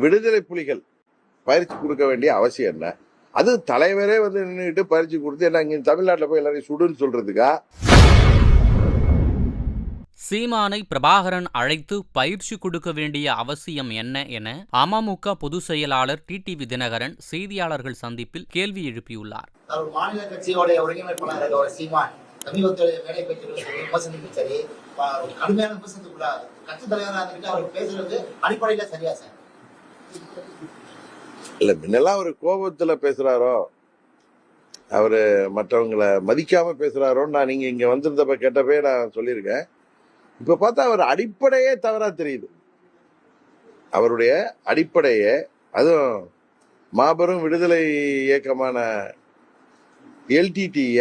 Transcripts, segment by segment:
விடுதலை புலிகள் பயிற்சி கொடுக்க வேண்டிய அவசியம் என்ன? அது தலைவரே வந்து நின்றுட்டு பயிற்சி கொடுத்து என்ன இங்க தமிழ்நாட்டில் போய் எல்லாரையும் சுடுன்னு சொல்றதுக்கா? சீமானை பிரபாகரன் அழைத்து பயிற்சி கொடுக்க வேண்டிய அவசியம் என்ன என அமமுக பொதுச் செயலாளர் டிடிவி தினகரன் செய்தியாளர்கள் சந்திப்பில் கேள்வி எழுப்பியுள்ளார். அவர் மாநில கட்சியோடைய ஒருங்கிணைப்பாளர் சீமான். சமீபத்தில் மேடை பேச்சு விமர்சனத்துக்கு சரி ப- கடுமையான விமர்சனத்துக்குள்ள கட்சி தலைவராக இருந்துட்டு அவர் பேசுறது அடிப்படையில சரியா சார்? இல்ல முன்னெல்லாம் அவர் கோபத்துல பேசுறாரோ? அவரு மற்றவங்களை மதிக்காம பேசுறாரோன்னு நான் நீங்க இங்க வந்திருந்தப்ப கேட்டப்பே நான் சொல்லியிருக்கேன். இப்ப பார்த்தா அவர் அடிப்படையே தவறா தெரியுது. அவருடைய அடிப்படையே அதுவும் மாபெரும் விடுதலை இயக்கமான எல்டிடிய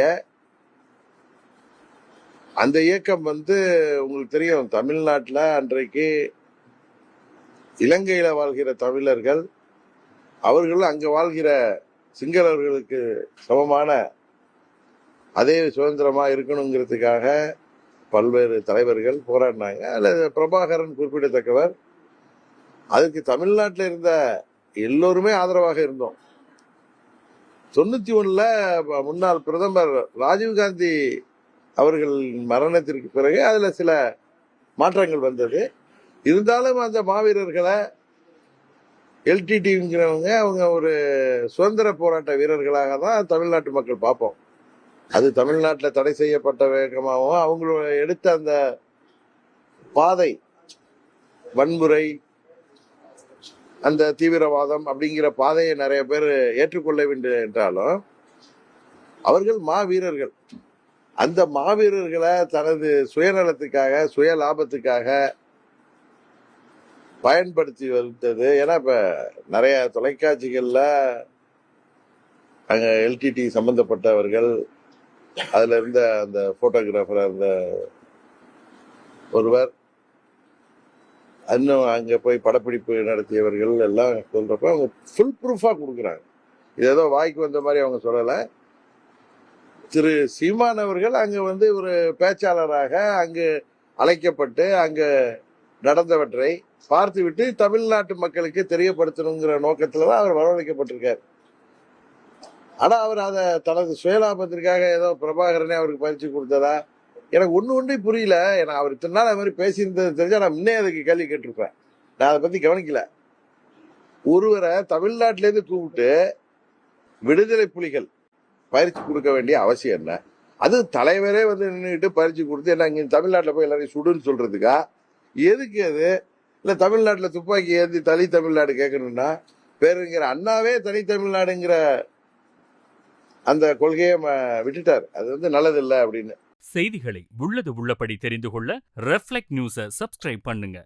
அந்த இயக்கம் வந்து உங்களுக்கு தெரியும் தமிழ்நாட்டில் அன்றைக்கு இலங்கையில் வாழ்கிற தமிழர்கள் அவர்கள் அங்கே வாழ்கிற சிங்களவர்களுக்கு சமமான அதே சுதந்திரமாக இருக்கணுங்கிறதுக்காக பல்வேறு தலைவர்கள் போராடினாங்க. அதில் பிரபாகரன் குறிப்பிடத்தக்கவர் அதுக்கு தமிழ்நாட்டில் இருந்த எல்லோருமே ஆதரவாக இருந்தோம். தொண்ணூற்றி ஒன்றில் முன்னாள் பிரதமர் ராஜீவ்காந்தி அவர்கள் மரணத்திற்கு பிறகு அதில் சில மாற்றங்கள் வந்தது. இருந்தாலும் அந்த மாவீரர்களை எல்டிடிங்கிறவங்க அவங்க ஒரு சுதந்திர போராட்ட வீரர்களாக தான் தமிழ்நாட்டு மக்கள் பார்ப்போம். அது தமிழ்நாட்டில் தடை செய்யப்பட்ட வேகமாகவும் அவங்களோட எடுத்த அந்த பாதை வன்முறை அந்த தீவிரவாதம் அப்படிங்கிற பாதையை நிறைய பேர் ஏற்றுக்கொள்ள வேண்டும் என்றாலும் அவர்கள் மாவீரர்கள். அந்த மாவீரர்களை தனது சுயநலத்துக்காக சுய லாபத்துக்காக பயன்படுத்தி வந்தது. ஏன்னா இப்ப நிறைய தொலைக்காட்சிகள்ல அங்க எல்டிடி சம்பந்தப்பட்டவர்கள் அதுல இருந்த அந்த போட்டோகிராஃபர் அந்த ஒருவர் இன்னும் அங்க போய் படப்பிடிப்பு நடத்தியவர்கள் எல்லாம் சொல்றப்ப அவங்க ஃபுல் ப்ரூஃபா கொடுக்குறாங்க. இது ஏதோ வாய்க்கு வந்த மாதிரி அவங்க சொல்லல. திரு சீமான் அவர்கள் அங்க வந்து ஒரு பேச்சாளராக அங்கு அழைக்கப்பட்டு அங்கே நடந்தவற்றை பார்த்துவிட்டு தமிழ்நாட்டு மக்களுக்கு தெரியப்படுத்தணுங்கிற நோக்கத்துல தான் அவர் வரவழைக்கப்பட்டிருக்கார். ஆனா அவர் அதை தனது சுயலாபத்திற்காக ஏதோ பிரபாகரனே அவருக்கு பயிற்சி கொடுத்ததா? எனக்கு ஒண்ணு ஒன்றே புரியல. ஏன்னா அவர் இத்தனை நாள் அது மாதிரி பேசியிருந்தது தெரிஞ்சா நான் முன்னே அதுக்கு கேள்வி கேட்டிருப்பேன். நான் அதை பத்தி கவனிக்கல. ஒருவரை தமிழ்நாட்டிலேருந்து கூப்பிட்டு விடுதலை புலிகள் பயிற்சி கொடுக்க வேண்டிய அவசியம் என்ன? அது தலைவரே வந்து நின்றுட்டு பயிற்சி கொடுத்து என்ன இங்கே தமிழ்நாட்டில் போய் எல்லாரையும் சுடுன்னு சொல்றதுக்கா? எதுக்கு அது? இல்ல தமிழ்நாட்டுல துப்பாக்கி ஏந்தி தனி தமிழ்நாடு கேட்கணும்னா பேருங்கிற அண்ணாவே தனி தமிழ்நாடுங்கிற அந்த கொள்கையை ம- விட்டுட்டார். அது வந்து நல்லதில்லை அப்படின்னு. செய்திகளை உள்ளது உள்ளபடி தெரிந்து கொள்ள ரெஃப்ளெக்ட் நியூஸை சப்ஸ்கிரைப் பண்ணுங்க.